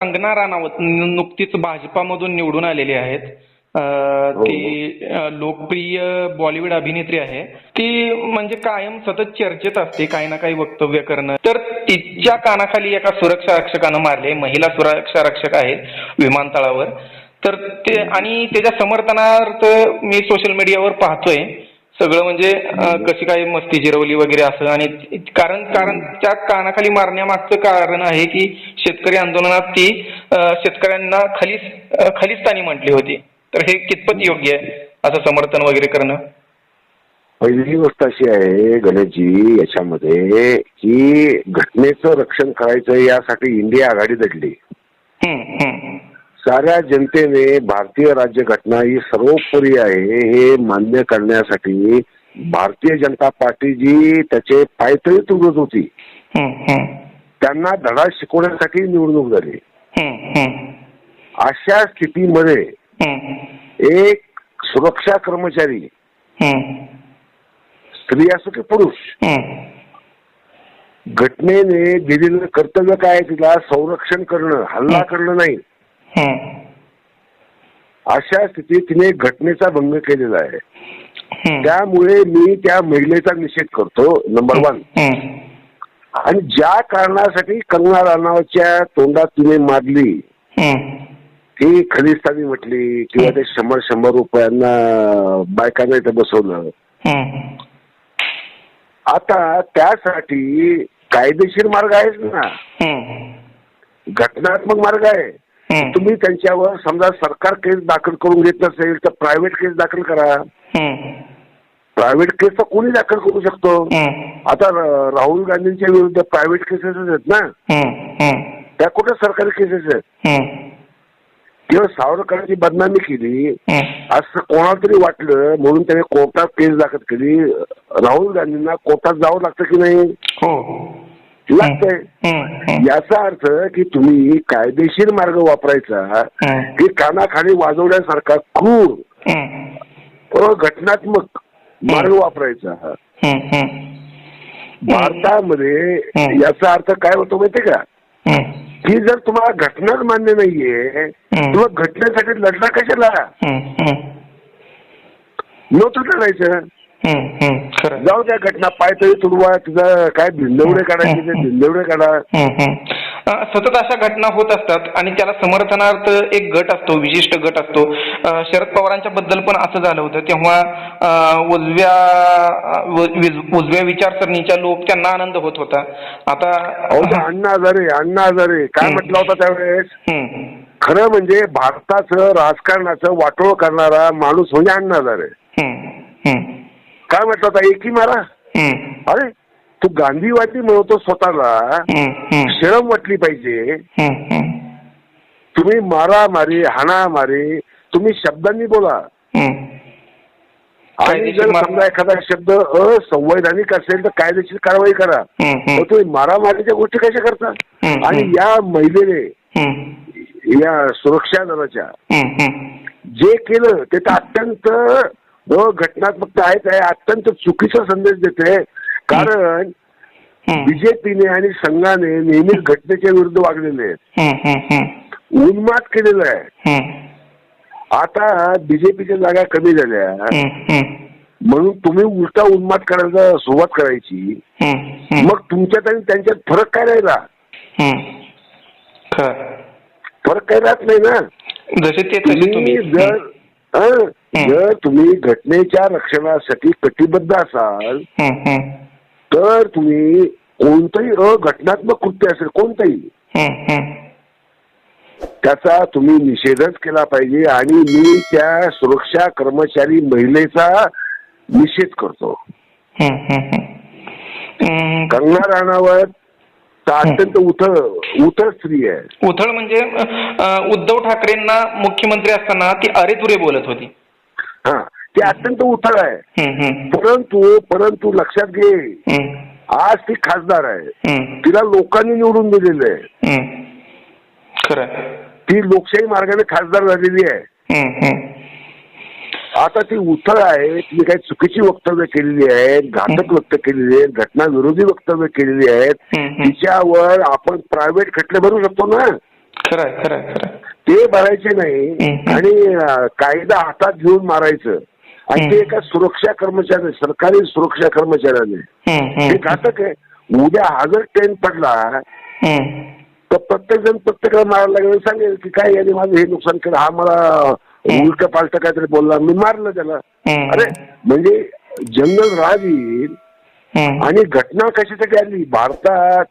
कंगना राणावत नुकतीच भाजपामधून निवडून आलेली आहेत. हो. ती अं, लोकप्रिय बॉलिवूड अभिनेत्री आहे. ती म्हणजे कायम सतत चर्चेत असते काही ना काही वक्तव्य करणं. तर तिच्या कानाखाली एका सुरक्षा रक्षकानं मारले महिला सुरक्षा रक्षक आहेत विमानतळावर. तर ते आणि त्याच्या समर्थनार्थ मी सोशल मीडियावर पाहतोय. सगळं म्हणजे कशी काय मस्ती जिरवली वगैरे असं. आणि कारण कारण त्या कानाखाली मारण्यामागचं कारण आहे की शेतकरी आंदोलनात ती शेतकऱ्यांना खाली खालिस्तानी म्हटली होती. तर हे कितपत योग्य आहे असं समर्थन वगैरे करणं? पहिली गोष्ट अशी आहे गणेशजी याच्यामध्ये की घटनेचं रक्षण करायचं यासाठी इंडिया आघाडी दडली साऱ्या जनतेने भारतीय राज्यघटना ही सर्वोपरी आहे हे मान्य करण्यासाठी भारतीय जनता पार्टी जी त्याचे पायतळी तुडत होती. त्यांना धडा शिकवण्यासाठी निवडणूक झाली. अशा स्थितीमध्ये एक सुरक्षा कर्मचारी स्त्री असो की पुरुष घटनेने दिलेलं कर्तव्य काय तिला संरक्षण करणं हल्ला करणं नाही. अशा स्थितीत तिने घटनेचा भंग केलेला आहे. त्यामुळे मी त्या महिलेचा निषेध करतो नंबर वन आणि ज्या कारणासाठी कंगना राणावतच्या तोंडात तिने मारली ती खलिस्तानी म्हटली किंवा ते शंभर शंभर रुपयांना बायकांना इथं बसवलं. आता त्यासाठी कायदेशीर मार्ग आहेच ना. घटनात्मक मार्ग आहे. तुम्ही त्यांच्यावर समजा सरकार केस दाखल करून घेत नसेल तर प्रायव्हेट केस दाखल करा. प्रायव्हेट केस तर कोणी दाखल करू शकतो? आता राहुल गांधींच्या विरुद्ध प्रायव्हेट केसेस आहेत ना? त्या कुठे सरकारी केसेस आहेत? किंवा सावरकरांची बदनामी केली. असं कोणाला तरी वाटलं म्हणून त्याने कोर्टात केस दाखल केली. राहुल गांधींना कोर्टात जावं लागतं की नाही? हो. लागतंय. याचा अर्थ की तुम्ही कायदेशीर मार्ग वापरायचा की कानाखाली वाजवण्यासारखा क्रूर घटनात्मक मार्ग वापरायचा भारतामध्ये. याचा अर्थ काय होतो माहितीये का? की जर तुम्हाला घटनाच मान्य नाहीये हम्म. तुम्ही घटनेसाठी लढला कशाला? नव्हतं लढायचं. जाऊ द्या घटना पायतळी तुडवा तुझं काय भिंदवडे काढायचे ते भिंदवडे काढा. सतत अशा घटना होत असतात आणि त्याला समर्थनार्थ एक गट असतो विशिष्ट गट असतो. शरद पवारांच्या बद्दल पण असं झालं होतं. तेव्हा उजव्या उजव्या विचारसरणीच्या लोक त्यांना आनंद होत होता. आता अण्णा हजारे अण्णा हजारे काय. म्हटलं होता त्यावेळेस? खरं म्हणजे भारताचं राजकारणाचं वाटोळ करणारा माणूस म्हणजे अण्णा हम्म, काय म्हटलं होता? एकी मारा? अरे तू गांधीवादी म्हणतो स्वतःला शरम वाटली पाहिजे. तुम्ही मारा मारी हाणा मारी तुम्ही शब्दांनी बोला. आणि जर समजा एखादा शब्द असंवैधानिक असेल तर कायदेशीर कारवाई करा. हम्म, तुम्ही मारामारीच्या गोष्टी कशा करता. आणि या महिलेने या सुरक्षा दलाच्या. जे केलं ते तर अत्यंत घटनात्मक आहे ते अत्यंत चुकीचा संदेश देते. कारण बीजेपीने आणि संघाने नेहमीच घटनेच्या विरुद्ध वागलेले आहेत. उन्माद केलेलं आहे. आता बीजेपीच्या जागा कमी झाल्या. म्हणून तुम्ही उलटा उन्माद करायला सुरुवात करायची. मग तुमच्यात आणि त्यांच्यात फरक काय राहिला. फरक काय राहत नाही ना? जसे ते तसे तुम्ही जर हं, जर तुम्ही घटनेच्या रक्षणासाठी कटिबद्ध असाल तर तुम्ही कोणतंही अघटनात्मक कृत्य असेल कोणतंही त्याचा तुम्ही निषेधच केला पाहिजे आणि मी त्या सुरक्षा कर्मचारी महिलेचा निषेध करतो. कंगना राणावत तर अत्यंत उथळ उथळ स्त्री आहे. उथळ म्हणजे उद्धव ठाकरेंना मुख्यमंत्री असताना ती अरेतुरे बोलत होती. हा. ती अत्यंत उथळ आहे. परंतु परंतु लक्षात घे आज ती खासदार आहे. तिला लोकांनी निवडून दिलेलं आहे. खरं. ती लोकशाही मार्गाने खासदार झालेली आहे. आता ती उथळ आहे तिने काही चुकीची वक्तव्य केलेली आहेत घातक वक्त केलेली आहेत घटना विरोधी वक्तव्य केलेली आहेत. तिच्यावर आपण प्रायव्हेट खटले भरू शकतो ना? खरं खरं. ते भरायचे नाही. आणि कायदा हातात घेऊन मारायचं. आणि ते एका सुरक्षा कर्मचारी सरकारी सुरक्षा कर्मचाऱ्याने हे घातक आहे उद्या हा जर ट्रेन पडला. तर प्रत्येक जण प्रत्येकाला मारायला लागेल सांगेल की काय याने माझं हे नुकसान केलं हा मला उलट पालट काहीतरी बोलला मी मारलं त्याला. अरे म्हणजे जंगल राज येईल. आणि घटना कशासाठी आली भारतात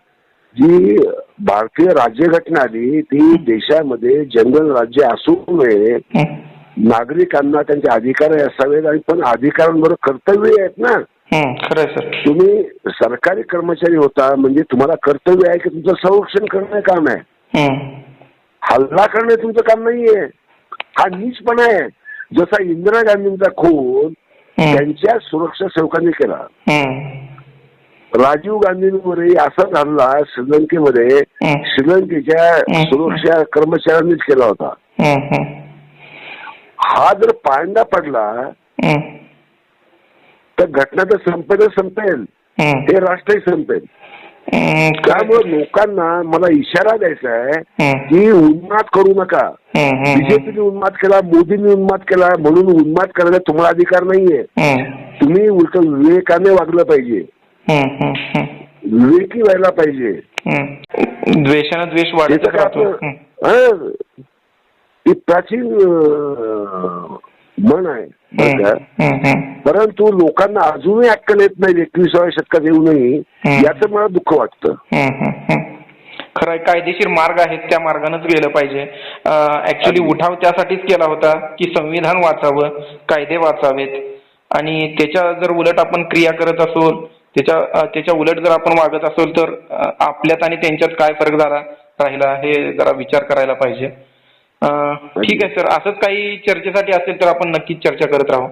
जी भारतीय राज्यघटना आली ती देशामध्ये जंगल राज्य असू नये. नागरिकांना त्यांचे अधिकार असावेत आणि पण अधिकारांबरोबर कर्तव्य आहेत ना. खरं तुम्ही सरकारी कर्मचारी होता म्हणजे तुम्हाला कर्तव्य आहे की तुमचं संरक्षण करणं काम आहे. हल्ला करणे तुमचं काम नाहीये हा नीचपणा आहे जसा इंदिरा गांधींचा खून. त्यांच्या सुरक्षा सेवकांनी केला. राजीव गांधींवरही असा हल्ला श्रीलंकेमध्ये. श्रीलंकेच्या सुरक्षा कर्मचाऱ्यांनीच केला होता. हा जर पांडा पडला. तर घटना तर संपेल संपेल. हे राष्ट्रही संपेल. त्यामुळे लोकांना मला इशारा द्यायचा आहे. की उन्माद करू नका. बीजेपीने उन्माद केला मोदींनी उन्माद केला म्हणून उन्माद करायला तुम्हाला अधिकार नाहीये. तुम्ही उलट विवेकाने वागलं पाहिजे. विवेकी व्हायला पाहिजे. द्वेषानं द्वेष वाढतच त्याचं काय राहतो आपलं हम्म. हं, प्राचीन म्हण आहे. परंतु लोकांना अजूनही अक्कल येत नाही एकविसाव्या शतकात येऊनही. याचं मला दुःख वाटतं. खरं कायदेशीर मार्ग आहेत त्या मार्गानेच गेलं पाहिजे. ऍक्च्युली उठाव त्यासाठीच केला होता की संविधान वाचावं कायदे वाचावेत. आणि त्याच्या जर उलट आपण क्रिया करत असो त्याच्या त्याच्या उलट जर आपण वागत असोल तर आपल्यात आणि त्यांच्यात काय फरक झाला राहिला हे जरा विचार करायला पाहिजे. ठीक आहे सर. असंच काही चर्चेसाठी असेल तर आपण नक्कीच चर्चा करत राहू.